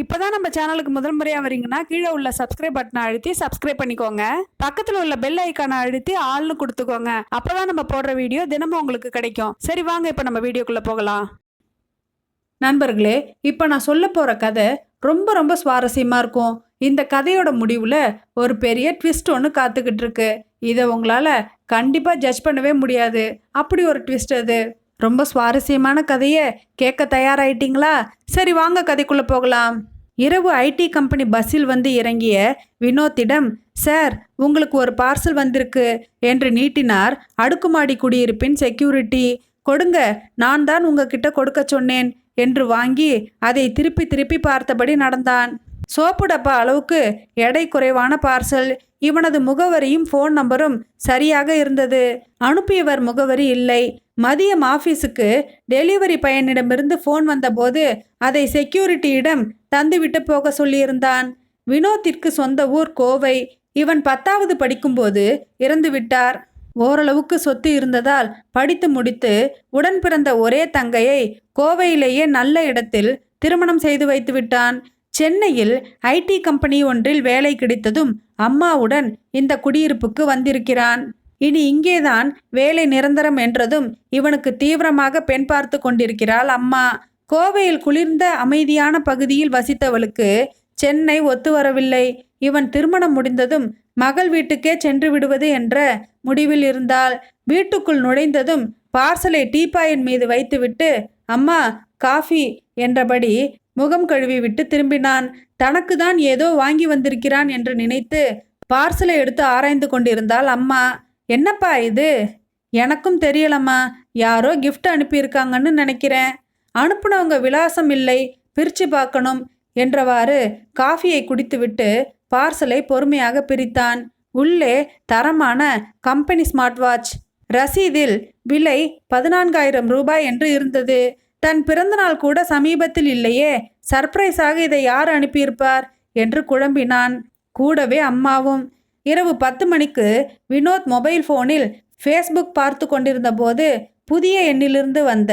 இப்போ தான் நம்ம சேனலுக்கு முதல் முறையாக வரீங்கன்னா கீழே உள்ள சப்ஸ்கிரைப் பட்டனை அழுத்தி சப்ஸ்கிரைப் பண்ணிக்கோங்க. பக்கத்தில் உள்ள பெல் ஐக்கானை அழுத்தி ஆள்னு கொடுத்துக்கோங்க. அப்பதான் நம்ம போடுற வீடியோ தினமும் உங்களுக்கு கிடைக்கும். சரி வாங்க இப்போ நம்ம வீடியோக்குள்ளே போகலாம். நண்பர்களே இப்போ நான் சொல்ல போகிற கதை ரொம்ப ரொம்ப சுவாரஸ்யமாக இருக்கும். இந்த கதையோட முடிவில் ஒரு பெரிய ட்விஸ்ட் ஒன்று காத்துக்கிட்டு இருக்கு. இதை உங்களால் கண்டிப்பாக ஜட்ஜ் பண்ணவே முடியாது. அப்படி ஒரு ட்விஸ்ட் அது. ரொம்ப சுவாரஸ்யமான கதையை கேட்க தயாராயிட்டீங்களா? சரி வாங்க கதைக்குள்ளே போகலாம். இரவு ஐடி கம்பெனி பஸ்ஸில் வந்து இறங்கிய வினோத்திடம் சார் உங்களுக்கு ஒரு பார்சல் வந்திருக்கு என்று நீட்டினார் அடுக்குமாடி குடியிருப்பின் செக்யூரிட்டி. கொடுங்க நான் தான் உங்ககிட்ட கொடுக்க சொன்னேன் என்று வாங்கி அதை திருப்பி திருப்பி பார்த்தபடி நடந்தான். சோப்பு டப்பா அளவுக்கு எடை குறைவான பார்சல். இவனது முகவரியும் ஃபோன் நம்பரும் சரியாக இருந்தது. அனுப்பியவர் முகவரி இல்லை. மதியம் ஆஃபீஸுக்கு டெலிவரி பையனிடமிருந்து ஃபோன் வந்தபோது அதை செக்யூரிட்டியிடம் தந்துவிட்டு போக சொல்லியிருந்தான். வினோத்திற்கு சொந்த ஊர் கோவை. இவன் பத்தாவது படிக்கும்போது இறந்து விட்டார். ஓரளவுக்கு சொத்து இருந்ததால் படித்து முடித்து உடன் பிறந்த ஒரே தங்கையை கோவையிலேயே நல்ல இடத்தில் திருமணம் செய்து வைத்து விட்டான். சென்னையில் ஐடி கம்பெனி ஒன்றில் வேலை கிடைத்ததும் அம்மாவுடன் இந்த குடியிருப்புக்கு வந்திருக்கிறான். இனி இங்கேதான் வேலை நிரந்தரம் என்றதும் இவனுக்கு தீவிரமாக பெண் பார்த்து கொண்டிருக்கிறாள் அம்மா. கோவையில் குளிர்ந்த அமைதியான பகுதியில் வசித்தவளுக்கு சென்னை ஒத்து வரவில்லை. இவன் திருமணம் முடிந்ததும் மகள் வீட்டுக்கே சென்று விடுவது என்ற முடிவில் இருந்தால் வீட்டுக்குள் நுழைந்ததும் பார்சலை டீப்பாயின் மீது வைத்துவிட்டு அம்மா காஃபி என்றபடி முகம் கழுவி விட்டு திரும்பினான். தனக்கு தான் ஏதோ வாங்கி வந்திருக்கிறான் என்று நினைத்து பார்சலை எடுத்து ஆராய்ந்து கொண்டிருந்தாள் அம்மா. என்னப்பா இது? எனக்கும் தெரியலம்மா. யாரோ கிஃப்ட் அனுப்பியிருக்காங்கன்னு நினைக்கிறேன். அனுப்புனவங்க விலாசம் இல்லை பிரித்து பார்க்கணும் என்றவாறு காஃபியை குடித்துவிட்டு பார்சலை பொறுமையாக பிரித்தான். உள்ளே தரமான கம்பெனி ஸ்மார்ட் வாட்ச். ரசீதில் விலை பதினான்காயிரம் ரூபாய் என்று இருந்தது. தன் பிறந்தநாள் கூட சமீபத்தில் இல்லையே. சர்ப்ரைஸாக இதை யார் அனுப்பியிருப்பார்? என்று குழம்பினான். கூடவே அம்மாவும். இரவு பத்து மணிக்கு வினோத் மொபைல் ஃபோனில் ஃபேஸ்புக் பார்த்து கொண்டிருந்த போது புதிய எண்ணிலிருந்து வந்த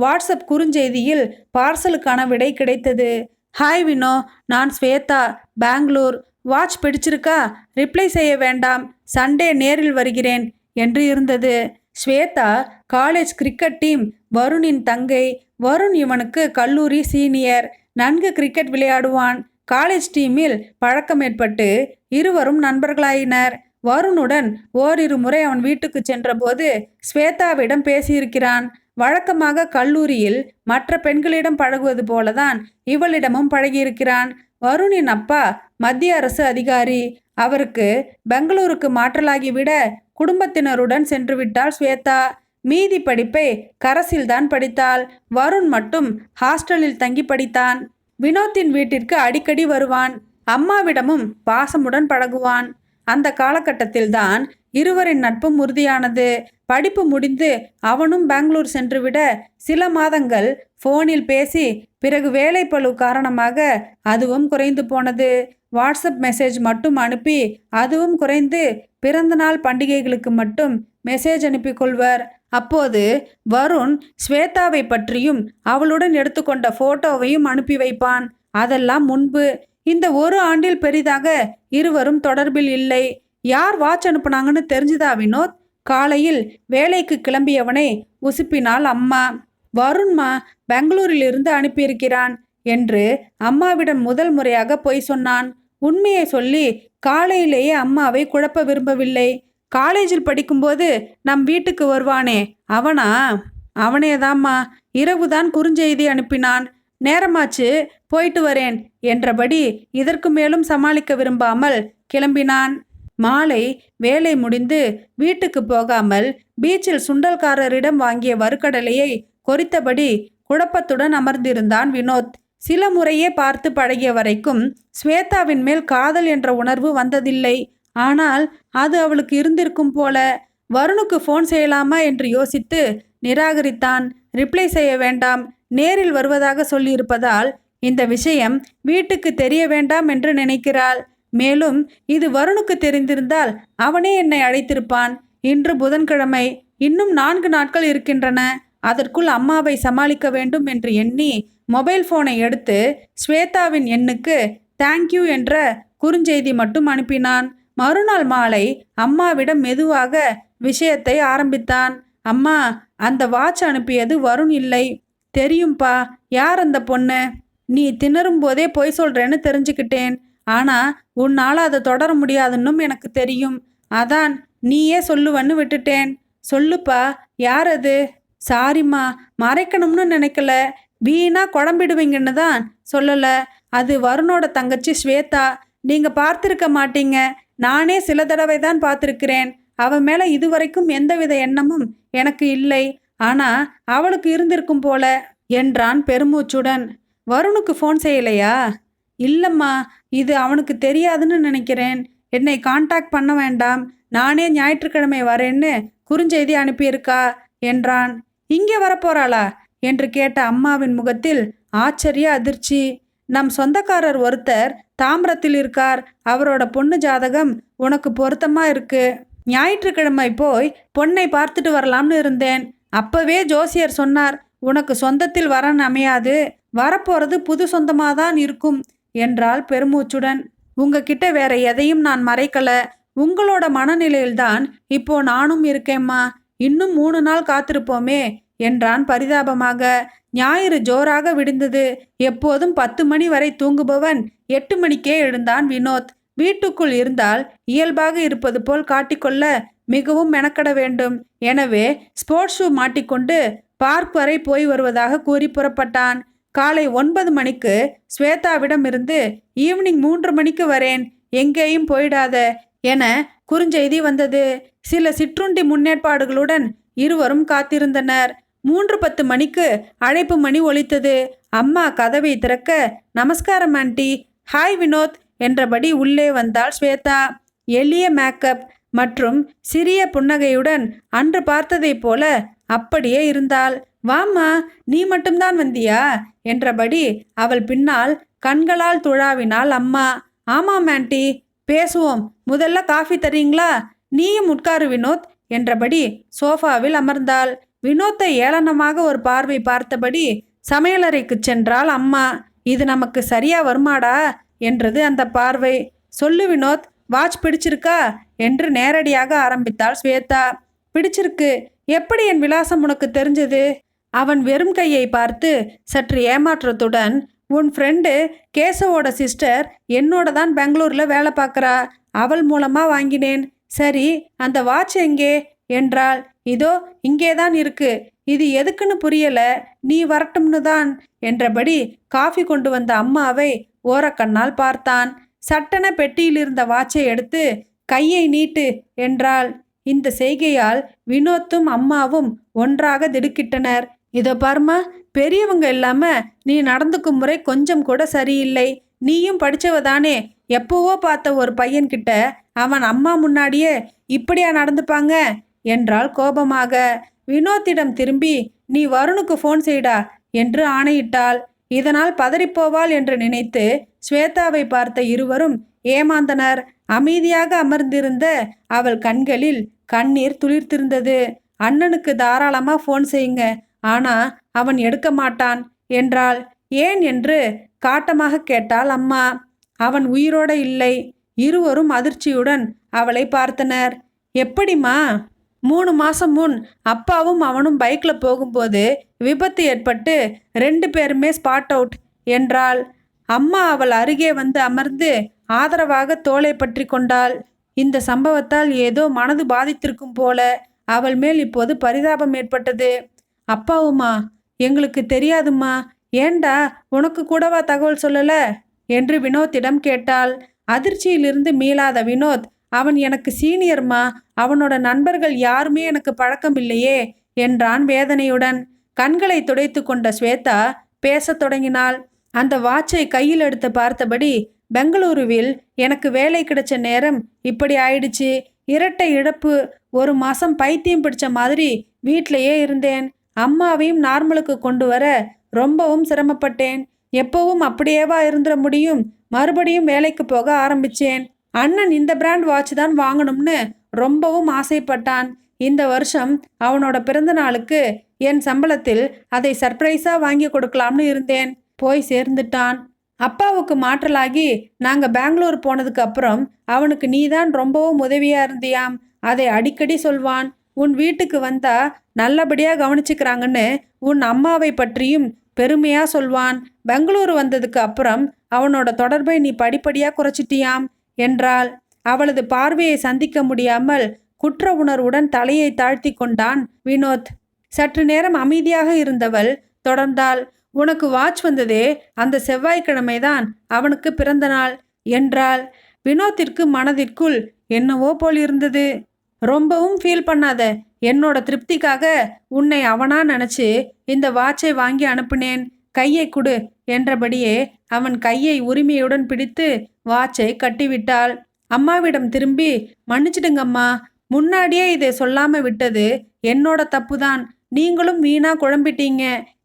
வாட்ஸ்அப் குறுஞ்செய்தியில் பார்சலுக்கான விடை கிடைத்தது. ஹாய் வினோ நான் ஸ்வேதா பெங்களூர். வாட்ச் பிடிச்சிருக்கா? ரிப்ளை செய்ய வேண்டாம். சண்டே நேரில் வருகிறேன் என்று இருந்தது. ஸ்வேதா காலேஜ் கிரிக்கெட் டீம் வருணின் தங்கை. வருண் இவனுக்கு கல்லூரி சீனியர். நன்கு கிரிக்கெட் விளையாடுவான். காலேஜ் டீமில் பழக்கம் ஏற்பட்டு இருவரும் நண்பர்களாயினர். வருணுடன் ஓரிரு முறை அவன் வீட்டுக்கு சென்றபோது ஸ்வேதாவிடம் பேசியிருக்கிறான். வழக்கமாக கல்லூரியில் மற்ற பெண்களிடம் பழகுவது போலதான் இவளிடமும் பழகியிருக்கிறான். வருணின் அப்பா மத்திய அரசு அதிகாரி. அவருக்கு பெங்களூருக்கு மாற்றலாகிவிட குடும்பத்தினருடன் சென்று விட்டாள் ஸ்வேதா. மீதி படிப்பை கரசில்தான் படித்தாள். வருண் மட்டும் ஹாஸ்டலில் தங்கி படித்தான். வினோத்தின் வீட்டிற்கு அடிக்கடி வருவான். அம்மாவிடமும் பாசமுடன் பழகுவான். அந்த காலகட்டத்தில்தான் இருவரின் நட்பும் உறுதியானது. படிப்பு முடிந்து அவனும் பெங்களூர் சென்றுவிட சில மாதங்கள் ஃபோனில் பேசி பிறகு வேலைப்பளு காரணமாக அதுவும் குறைந்து போனது. வாட்ஸ்அப் மெசேஜ் மட்டும் அனுப்பி அதுவும் குறைந்து பிறந்தநாள் பண்டிகைகளுக்கு மட்டும் மெசேஜ் அனுப்பி கொள்வர். அப்போது வருண் ஸ்வேதாவை பற்றியும் அவளுடன் எடுத்துக்கொண்ட போட்டோவையும் அனுப்பி வைப்பான். அதெல்லாம் முன்பு. இந்த ஒரு ஆண்டில் பெரிதாக இருவரும் தொடர்பில் இல்லை. யார் வாட்ச் அனுப்புனாங்கன்னு தெரிஞ்சுதா வினோத்? காலையில் வேலைக்கு கிளம்பியவனை உசுப்பினாள் அம்மா. வருண்மா பெங்களூரிலிருந்து அனுப்பியிருக்கிறான். என்று அம்மாவிடம் முதல் முறையாக பொய் சொன்னான். உண்மையை சொல்லி காலையிலேயே அம்மாவை குழப்ப விரும்பவில்லை. காலேஜில் படிக்கும்போது நம் வீட்டுக்கு வருவானே. அவனா? அவனேதாம்மா. இரவுதான் குறுஞ்செய்தி அனுப்பினான். நேரமாச்சு போயிட்டு வரேன் என்றபடி இதற்கு மேலும் சமாளிக்க விரும்பாமல் கிளம்பினான். மாலை வேலை முடிந்து வீட்டுக்கு போகாமல் பீச்சில் சுண்டல்காரரிடம் வாங்கிய வறுக்கடலையை கொறித்தபடி குழப்பத்துடன் அமர்ந்திருந்தான் வினோத். சில முறையே பார்த்து பழகிய வரைக்கும் ஸ்வேதாவின் மேல் காதல் என்ற உணர்வு வந்ததில்லை. ஆனால் அது அவளுக்கு இருந்திருக்கும் போல. வருணுக்கு ஃபோன் செய்யலாமா என்று யோசித்து நிராகரித்தான். ரிப்ளை செய்ய வேண்டாம். நேரில் வருவதாக சொல்லியிருப்பதால் இந்த விஷயம் வீட்டுக்கு தெரிய வேண்டாம் என்று நினைக்கிறாள். மேலும் இது வருணுக்கு தெரிந்திருந்தால் அவனே என்னை அழைத்திருப்பான். இன்று புதன்கிழமை. இன்னும் நான்கு நாட்கள் இருக்கின்றன. அதற்குள் அம்மாவை சமாளிக்க வேண்டும் என்று எண்ணி மொபைல் ஃபோனை எடுத்து ஸ்வேதாவின் எண்ணுக்கு தேங்க்யூ என்ற குறுஞ்செய்தி மட்டும் அனுப்பினான். மறுநாள் மாலை அம்மாவிடம் மெதுவாக விஷயத்தை ஆரம்பித்தான். அம்மா அந்த வாட்ச் அனுப்பியது வருண் இல்லை. தெரியும்பா யார் அந்த பொண்ணு? நீ திணறும் போதே பொய் சொல்றேன்னு தெரிஞ்சுக்கிட்டேன். ஆனா உன்னால் அதை தொடர முடியாதுன்னும் எனக்கு தெரியும். அதான் நீயே சொல்லுவன்னு விட்டுட்டேன். சொல்லுப்பா யார் அது? சாரிம்மா மறைக்கணும்னு நினைக்கல. வீணா குழம்பிடுவீங்கன்னு தான் சொல்லலை. அது வருணோட தங்கச்சி ஸ்வேதா. நீங்கள் பார்த்துருக்க மாட்டீங்க. நானே சில தடவை தான் பார்த்துருக்கிறேன். அவன் மேலே இதுவரைக்கும் எந்தவித எண்ணமும் எனக்கு இல்லை. ஆனால் அவளுக்கு இருந்திருக்கும் போல என்றான் பெருமூச்சுடன். வருணுக்கு ஃபோன் செய்யலையா? இல்லைம்மா இது அவனுக்கு தெரியாதுன்னு நினைக்கிறேன். என்னை காண்டாக்ட் பண்ண வேண்டாம். நானே ஞாயிற்றுக்கிழமை வரேன்னு குறுஞ்செய்தி அனுப்பியிருக்கா என்றான். இங்கே வரப்போறாளா? என்று கேட்ட அம்மாவின் முகத்தில் ஆச்சரிய அதிர்ச்சி. நம் சொந்தக்காரர் ஒருத்தர் தாம்பரத்தில் இருக்கார். அவரோட பொண்ணு ஜாதகம் உனக்கு பொருத்தமா இருக்கு. ஞாயிற்றுக்கிழமை போய் பொண்ணை பார்த்துட்டு வரலாம்னு இருந்தேன். அப்பவே ஜோசியர் சொன்னார் உனக்கு சொந்தத்தில் வரன் அமையாது. வரப்போறது புது சொந்தமாக தான் இருக்கும் என்றால் பெருமூச்சுடன். உங்ககிட்ட வேற எதையும் நான் மறைக்கல. உங்களோட மனநிலையில்தான் இப்போ நானும் இருக்கேம்மா. இன்னும் மூணு நாள் காத்திருப்போமே என்றான் பரிதாபமாக. ஞாயிறு ஜோராக விடிந்தது. எப்போதும் பத்து மணி வரை தூங்குபவன் எட்டு மணிக்கே எழுந்தான் வினோத். வீட்டுக்குள் இருந்தால் இயல்பாக இருப்பது போல் காட்டிக்கொள்ள மிகவும் மெனக்கட வேண்டும். எனவே ஸ்போர்ட்ஸ் ஷூ மாட்டிக்கொண்டு பார்க் வரை போய் வருவதாக கூறி புறப்பட்டான். காலை ஒன்பது மணிக்கு ஸ்வேதாவிடம் இருந்து ஈவினிங் மூன்று மணிக்கு வரேன் எங்கேயும் போயிடாத என குறுஞ்செய்தி வந்தது. சில சிற்றுண்டி முன்னேற்பாடுகளுடன் இருவரும் காத்திருந்தனர். மூன்று பத்து மணிக்கு அழைப்பு மணி ஒலித்தது. அம்மா கதவை திறக்க நமஸ்காரம் ஆண்டி. ஹாய் வினோத் என்றபடி உள்ளே வந்தாள் ஸ்வேதா. எளிய மேக்கப் மற்றும் சிறிய புன்னகையுடன் அன்று பார்த்ததைப் போல அப்படியே இருந்தாள். வாம்மா நீ மட்டும்தான் வந்தியா? என்றபடி அவள் பின்னால் கண்களால் துழாவினாள் அம்மா. ஆமாம் ஆண்டி. பேசுவோம். முதல்ல காஃபி தரீங்களா? நீயும் உட்காரு வினோத் என்றபடி சோஃபாவில் அமர்ந்தாள். வினோத்தை ஏளனமாக ஒரு பார்வை பார்த்தபடி சமையலறைக்கு சென்றாள் அம்மா. இது நமக்கு சரியா வருமாடா? என்றது அந்த பார்வை. சொல்லு வினோத் வாட்ச் பிடிச்சிருக்கா? என்று நேரடியாக ஆரம்பித்தாள் ஸ்வேதா. பிடிச்சிருக்கு. எப்படி என் விலாசம் உனக்கு தெரிஞ்சது? அவன் வெறும் கையை பார்த்து சற்று ஏமாற்றத்துடன் உன் ஃப்ரெண்டு கேசவோட சிஸ்டர் என்னோட தான் பெங்களூரில் வேலை பார்க்குறா. அவள் மூலமாக வாங்கினேன். சரி அந்த வாட்ச் எங்கே? என்றால் இதோ இங்கே தான் இருக்கு. இது எதுக்குன்னு புரியல. நீ வரட்டும்னு தான் என்றபடி காஃபி கொண்டு வந்த அம்மாவை ஓரக்கண்ணால் பார்த்தான். சட்டென பெட்டியில் இருந்த வாட்சை எடுத்து கையை நீட்டு என்றாள். இந்த செய்கையால் வினோத்தும் அம்மாவும் ஒன்றாக திடுக்கிட்டனர். இதோ பாருமா பெரியவங்க இல்லாம நீ நடந்துக்கும் முறை கொஞ்சம் கூட சரியில்லை. நீயும் படித்தவ தானே எப்போவோ பார்த்த ஒரு பையன்கிட்ட அவன் அம்மா முன்னாடியே இப்படியா நடந்துப்பாங்க? என்றாள் கோபமாக. வினோத்திடம் திரும்பி நீ வருணுக்கு ஃபோன் செய்டா என்று ஆணையிட்டாள். இதனால் பதறிப்போவாள் என்று நினைத்து ஸ்வேதாவை பார்த்த இருவரும் ஏமாந்தனர். அமைதியாக அமர்ந்திருந்த அவள் கண்களில் கண்ணீர் துளிர்த்திருந்தது. அண்ணனுக்கு தாராளமாக ஃபோன் செய்யுங்க. ஆனால் அவன் எடுக்க மாட்டான் என்றாள். ஏன்? என்று காட்டமாக கேட்டாள் அம்மா. அவன் உயிரோட இல்லை. இருவரும் அதிர்ச்சியுடன் அவளை பார்த்தனர். எப்படிம்மா? மூணு மாசம் முன் அப்பாவும் அவனும் பைக்கில் போகும்போது விபத்து ஏற்பட்டு ரெண்டு பேருமே ஸ்பாட் அவுட் என்றாள். அம்மா அவள் அருகே வந்து அமர்ந்து ஆதரவாக தோலை பற்றி கொண்டாள். இந்த சம்பவத்தால் ஏதோ மனது பாதித்திருக்கும் போல அவள் மேல் இப்போது பரிதாபம் ஏற்பட்டது. அப்பாவுமா எங்களுக்கு தெரியாதும்மா. ஏண்டா உனக்கு கூடவா தகவல் சொல்லல? என்று வினோத்திடம் கேட்டாள். அதிர்ச்சியிலிருந்து மீளாத வினோத் அவன் எனக்கு சீனியர்மா அவனோட நண்பர்கள் யாருமே எனக்கு பழக்கம் இல்லையே என்றான் வேதனையுடன். கண்களை துடைத்து கொண்ட ஸ்வேதா பேசத் தொடங்கினாள். அந்த வாட்சை கையில் எடுத்து பார்த்தபடி பெங்களூருவில் எனக்கு வேலை கிடைச்ச நேரம் இப்படி ஆயிடுச்சு. இரட்டை இழப்பு ஒரு மாசம் பைத்தியம் பிடிச்ச மாதிரி வீட்டிலையே இருந்தேன். அம்மாவையும் நார்மலுக்கு கொண்டு வர ரொம்பவும் சிரமப்பட்டேன். எப்பவும் அப்படியேவா இருந்துட முடியும்? மறுபடியும் வேலைக்கு போக ஆரம்பிச்சேன். அண்ணன் இந்த பிராண்ட் வாட்ச் தான் வாங்கணும்னு ரொம்பவும் ஆசைப்பட்டான். இந்த வருஷம் அவனோட பிறந்த நாளுக்கு என் சம்பளத்தில் அதை சர்ப்ரைஸாக வாங்கி கொடுக்கலாம்னு இருந்தேன். போய் சேர்ந்துட்டான். அப்பாவுக்கு மாற்றலாகி நாங்கள் பெங்களூர் போனதுக்கு அப்புறம் அவனுக்கு நீதான் ரொம்பவும் உதவியாக இருந்தியாம். அதை அடிக்கடி சொல்வான். உன் வீட்டுக்கு வந்தா நல்லபடியாக கவனிச்சுக்கிறாங்கன்னு உன் அம்மாவை பற்றியும் பெருமையாக சொல்வான். பெங்களூர் வந்ததுக்கு அப்புறம் அவனோட தொடர்பை நீ படிப்படியாக குறைச்சிட்டியாம் என்றாள். அவளது பார்வையை சந்திக்க முடியாமல் குற்ற உணர்வுடன் தலையை தாழ்த்தி கொண்டான் வினோத். சற்று நேரம் அமைதியாக இருந்தவள் தொடர்ந்தாள். உனக்கு வாட்ச் வந்ததே அந்த செவ்வாய்க்கிழமைதான் அவனுக்கு பிறந்த நாள் என்றாள். வினோத்திற்கு மனதிற்குள் என்னவோ போல் இருந்தது. ரொம்பவும் ஃபீல் பண்ணாத என்னோட திருப்திக்காக உன்னை அவனா நினச்சி இந்த வாட்சை வாங்கி அனுப்புனேன் கையை கொடு என்றபடியே அவன் கையை உரிமையுடன் பிடித்து வாட்சை கட்டிவிட்டாள். அம்மாவிடம் திரும்பி மன்னிச்சிடுங்கம்மா முன்னாடியே இதை சொல்லாம விட்டது என்னோட தப்புதான். நீங்களும் வீணா குழம்பிட்டீங்க.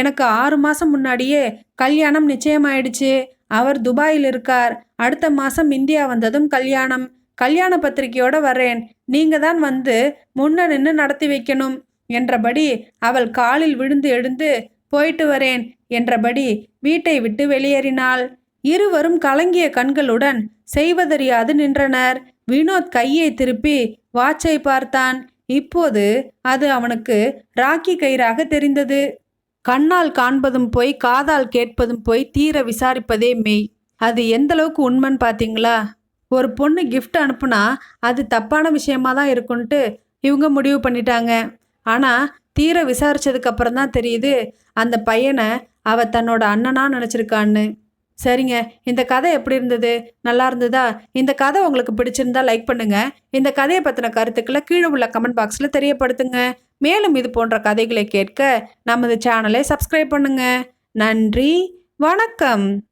எனக்கு ஆறு மாசம் முன்னாடியே கல்யாணம் நிச்சயமாயிடுச்சு. அவர் துபாயில் இருக்கார். அடுத்த மாசம் இந்தியா வந்ததும் கல்யாணம். கல்யாண பத்திரிகையோட வரேன் நீங்க தான் வந்து முன்ன நின்று நடத்தி வைக்கணும். என்றபடி அவள் காலில் விழுந்து எழுந்து போயிட்டு வரேன். என்றபடி வீட்டை விட்டு வெளியேறினாள். இருவரும் கலங்கிய கண்களுடன் செய்வதறியாது நின்றனர். வினோத் கையை திருப்பி வாட்சை பார்த்தான். இப்போது அது அவனுக்கு ராக்கி கயிறாக தெரிந்தது. கண்ணால் காண்பதும் போய் காதால் கேட்பதும் போய் தீர விசாரிப்பதே மெய். அது எந்தளவுக்கு உண்மைன்னு பார்த்தீங்களா ஒரு பொண்ணு கிஃப்ட் அனுப்புனா அது தப்பான விஷயமா தான் இருக்குன்ட்டு இவங்க முடிவு பண்ணிட்டாங்க. ஆனால் தீர விசாரிச்சதுக்கு அப்புறம் தான் தெரியுது அந்த பையனை அவ தன்னோட அண்ணனா நினச்சிருக்கான்னு. சரிங்க இந்த கதை எப்படி இருந்தது? நல்லா இருந்ததா? இந்த கதை உங்களுக்கு பிடிச்சிருந்தா லைக் பண்ணுங்க. இந்த கதையை பற்றின கருத்துக்களை கீழே உள்ள கமெண்ட் பாக்ஸில் தெரியப்படுத்துங்க. மேலும் இது போன்ற கதைகளை கேட்க நமது சேனலை சப்ஸ்கிரைப் பண்ணுங்க. நன்றி வணக்கம்.